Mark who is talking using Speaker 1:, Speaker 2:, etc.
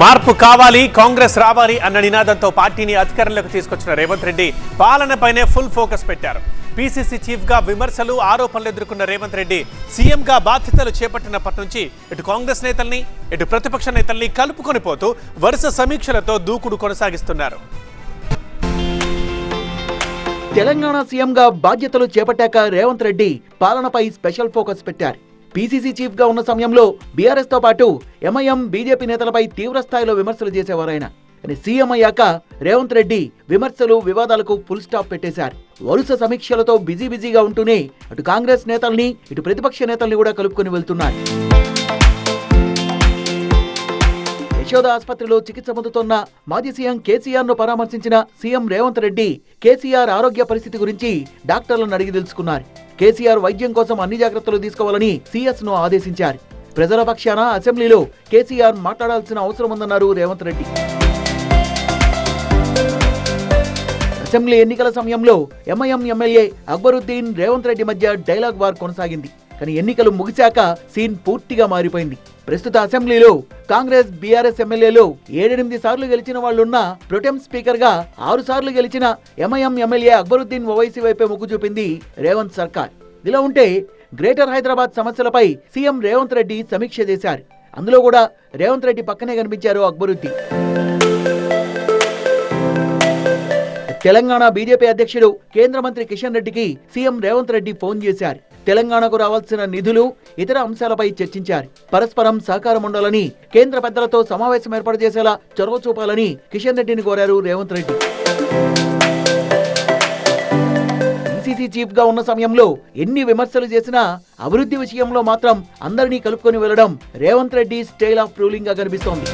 Speaker 1: మార్పు కావాలి కాంగ్రెస్ రావాలి అన్న నినాదంతో పార్టీని అధికారంలోకి తీసుకొచ్చిన రేవంత్ రెడ్డి పాలనపైనే ఫుల్ ఫోకస్ పెట్టారు. పీసీసీ చీఫ్గా విమర్శలు ఆరోపణలు ఎదుర్కొన్న రేవంత్ రెడ్డి సీఎంగా బాధ్యతలు చేపట్టినప్పటి నుంచి ఇటు కాంగ్రెస్ నేతల్ని ఇటు ప్రతిపక్ష నేతల్ని కలుపుకొని పోతూ వరుస సమీక్షలతో దూకుడు కొనసాగిస్తున్నారు.
Speaker 2: తెలంగాణ సీఎంగా బాధ్యతలు చేపట్టాక రేవంత్ రెడ్డి పాలనపై స్పెషల్ ఫోకస్ పెట్టారు. పీసీసీ చీఫ్గా ఉన్న సమయంలో బీఆర్ఎస్తో పాటు ఎంఐఎం బీజేపీ నేతలపై తీవ్ర స్థాయిలో విమర్శలు చేసేవారాయన. కానీ సీఎం అయ్యాక రేవంత్ రెడ్డి విమర్శలు వివాదాలకు ఫుల్ స్టాప్ పెట్టేశారు. వరుస సమీక్షలతో బిజీ బిజీగా ఉంటూనే అటు కాంగ్రెస్ నేతల్ని ఇటు ప్రతిపక్ష నేతల్ని కూడా కలుపుకొని వెళ్తున్నారు. యశోద ఆసుపత్రిలో చికిత్స పొందుతున్న మాజీ సీఎం కేసీఆర్ను పరామర్శించిన సీఎం రేవంత్ రెడ్డి కేసీఆర్ ఆరోగ్య పరిస్థితి గురించి డాక్టర్లను అడిగి తెలుసుకున్నారు. కేసీఆర్ వైద్యం కోసం అన్ని జాగ్రత్తలు తీసుకోవాలని సీఎస్ను ఆదేశించారు. ప్రజల పక్షాన అసెంబ్లీలో కేసీఆర్ మాట్లాడాల్సిన అవసరం ఉందన్నారు రేవంత్ రెడ్డి. అసెంబ్లీ ఎన్నికల సమయంలో ఎంఐఎం ఎమ్మెల్యే అక్బరుద్దీన్ రేవంత్ రెడ్డి మధ్య డైలాగ్ వార్ కొనసాగింది. కానీ ఎన్నికలు ముగిశాక సీన్ పూర్తిగా మారిపోయింది. ప్రస్తుత అసెంబ్లీలో కాంగ్రెస్ బీఆర్ఎస్ ఎమ్మెల్యేలు ఏడెనిమిది సార్లు గెలిచిన వాళ్ళున్న ప్రొటెం స్పీకర్గా ఆరు సార్లు గెలిచిన ఎంఐఎం ఎమ్మెల్యే అక్బరుద్దీన్ ఓవైసీ వైపే మొగ్గు చూపింది రేవంత్ సర్కార్. ఇలా ఉంటే గ్రేటర్ హైదరాబాద్ సమస్యలపై సీఎం రేవంత్ రెడ్డి సమీక్ష చేశారు. అందులో కూడా రేవంత్ రెడ్డి పక్కనే కనిపించారు అక్బరుద్దీన్. తెలంగాణ బీజేపీ అధ్యక్షుడు కేంద్ర మంత్రి కిషన్ రెడ్డికి సీఎం రేవంత్ రెడ్డి ఫోన్ చేశారు. తెలంగాణకు రావాల్సిన నిధులు ఇతర అంశాలపై చర్చించారు. పరస్పరం సహకారం ఉండాలని కేంద్ర పెద్దలతో సమావేశం ఏర్పాటు చేసేలా చొరవ చూపాలని కిషన్ రెడ్డిని కోరారు రేవంత్ రెడ్డి. పిసిసి చీఫ్గా ఉన్న సమయంలో ఎన్ని విమర్శలు చేసినా అభివృద్ధి విషయంలో మాత్రం అందరినీ కలుపుకొని వెళ్ళడం రేవంత్ రెడ్డి స్టైల్ ఆఫ్ రూలింగ్గా కనిపిస్తోంది.